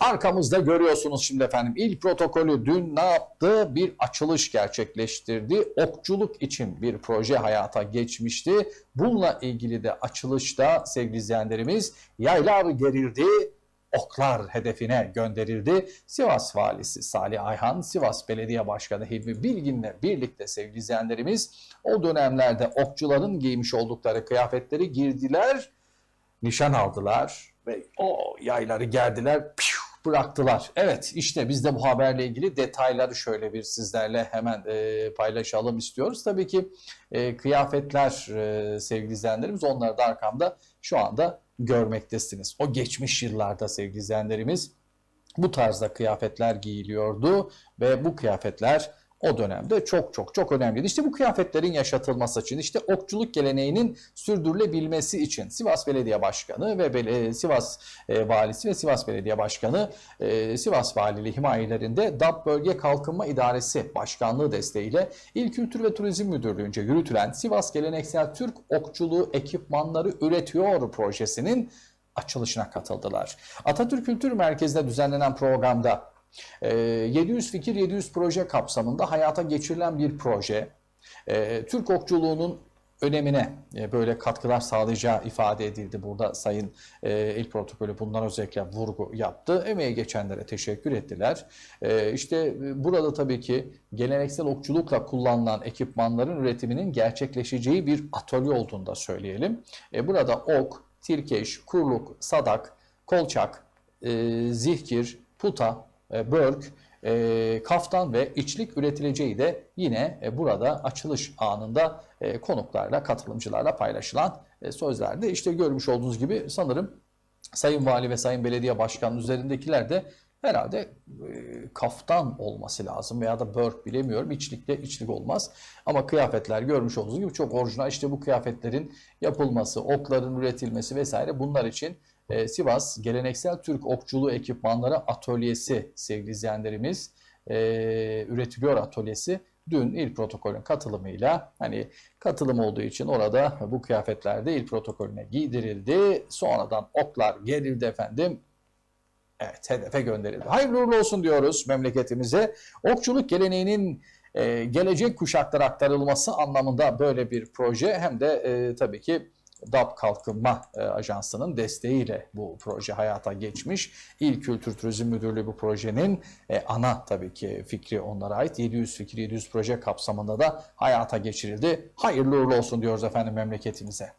Arkamızda görüyorsunuz şimdi efendim. İl protokolü dün ne yaptı? Bir açılış gerçekleştirdi. Okçuluk için bir proje hayata geçmişti. Bununla ilgili de açılışta sevgili izleyenlerimiz yaylar gerildi. Oklar hedefine gönderildi. Sivas Valisi Salih Ayhan, Sivas Belediye Başkanı Hilmi Bilgin'le birlikte sevgili izleyenlerimiz o dönemlerde okçuların giymiş oldukları kıyafetleri girdiler, nişan aldılar ve o yayları gerdiler, piyu, bıraktılar. Evet işte biz de bu haberle ilgili detayları şöyle bir sizlerle hemen e, paylaşalım istiyoruz. Tabii ki e, kıyafetler e, sevgili izleyenlerimiz onları da arkamda şu anda görmektesiniz. O geçmiş yıllarda sevgili izleyenlerimiz bu tarzda kıyafetler giyiliyordu ve bu kıyafetler o dönemde çok çok çok önemliydi. İşte bu kıyafetlerin yaşatılması için, işte okçuluk geleneğinin sürdürülebilmesi için Sivas Belediye Başkanı ve Bele- Sivas e, Valisi ve Sivas Belediye Başkanı e, Sivas Valiliği himayelerinde DAP Bölge Kalkınma İdaresi Başkanlığı desteğiyle İl Kültür ve Turizm Müdürlüğü'nce yürütülen Sivas Geleneksel Türk Okçuluğu Ekipmanları Üretiyor projesinin açılışına katıldılar. Atatürk Kültür Merkezi'nde düzenlenen programda e, 700 fikir 700 proje kapsamında hayata geçirilen bir proje. E, Türk okçuluğunun önemine e, böyle katkılar sağlayacağı ifade edildi. Burada Sayın e, İl Protokolü bundan özellikle vurgu yaptı. Emeğe geçenlere teşekkür ettiler. E, işte burada tabii ki geleneksel okçulukla kullanılan ekipmanların üretiminin gerçekleşeceği bir atölye olduğunu da söyleyelim. E, burada ok, tirkeş, kurluk, sadak, kolçak, e, zihkir, puta, börk, e, kaftan ve içlik üretileceği de yine e, burada açılış anında e, konuklarla, katılımcılarla paylaşılan e, sözlerde. İşte görmüş olduğunuz gibi sanırım Sayın Vali ve Sayın Belediye Başkanı üzerindekiler de herhalde e, kaftan olması lazım veya da börk bilemiyorum. İçlikte içlik olmaz. Ama kıyafetler görmüş olduğunuz gibi çok orijinal. İşte bu kıyafetlerin yapılması, okların üretilmesi vesaire bunlar için e, Sivas Geleneksel Türk Okçuluğu Ekipmanları Atölyesi sevgili izleyenlerimiz e, üretiliyor atölyesi dün il protokolün katılımıyla hani katılım olduğu için orada bu kıyafetler de il protokolüne giydirildi. Sonradan oklar gerildi efendim. Evet hedefe gönderildi. Hayırlı uğurlu olsun diyoruz memleketimize. Okçuluk geleneğinin e, gelecek kuşaklara aktarılması anlamında böyle bir proje hem de e, tabii ki DAP Kalkınma e, Ajansı'nın desteğiyle bu proje hayata geçmiş. İl Kültür Turizm Müdürlüğü bu projenin e, ana tabii ki fikri onlara ait. 700 fikir 700 proje kapsamında da hayata geçirildi. Hayırlı uğurlu olsun diyoruz efendim memleketimize.